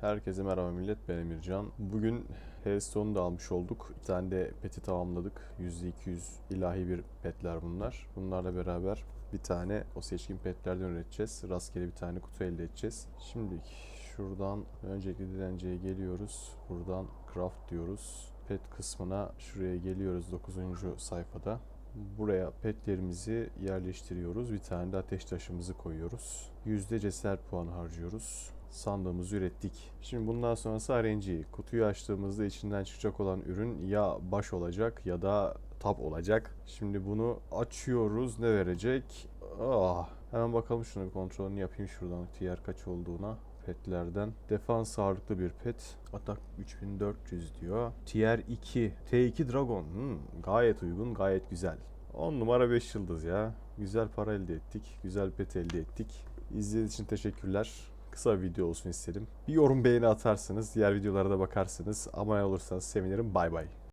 Herkese merhaba millet ben Emircan. Bugün Hearthstone'u da almış olduk. Bir tane de peti tamamladık. %200 ilahi bir petler bunlar. Bunlarla beraber bir tane o seçkin petlerden üreteceğiz. Rastgele bir tane kutu elde edeceğiz. Şimdi şuradan öncelikle dilenceye geliyoruz. Buradan craft diyoruz. Pet kısmına şuraya geliyoruz 9. sayfada. Buraya petlerimizi yerleştiriyoruz. Bir tane de ateş taşımızı koyuyoruz. Yüzde cesaret puanı harcıyoruz. Sandığımızı ürettik. Şimdi bundan sonrası RNG. Kutuyu açtığımızda içinden çıkacak olan ürün ya baş olacak ya da tap olacak. Şimdi bunu açıyoruz. Ne verecek? Ah, hemen bakalım şunu bir kontrolünü yapayım şuradan. TR kaç olduğuna petlerden. Defans ağırlıklı bir pet. Atak 3400 diyor. Tier 2. T2 Dragon. Hmm, gayet uygun, gayet güzel. 10 numara 5 yıldız ya. Güzel para elde ettik. Güzel pet elde ettik. İzlediğiniz için teşekkürler. Kısa bir video olsun istedim. Bir yorum beğeni atarsınız. Diğer videolara da bakarsınız. Abone olursanız sevinirim. Bay bay.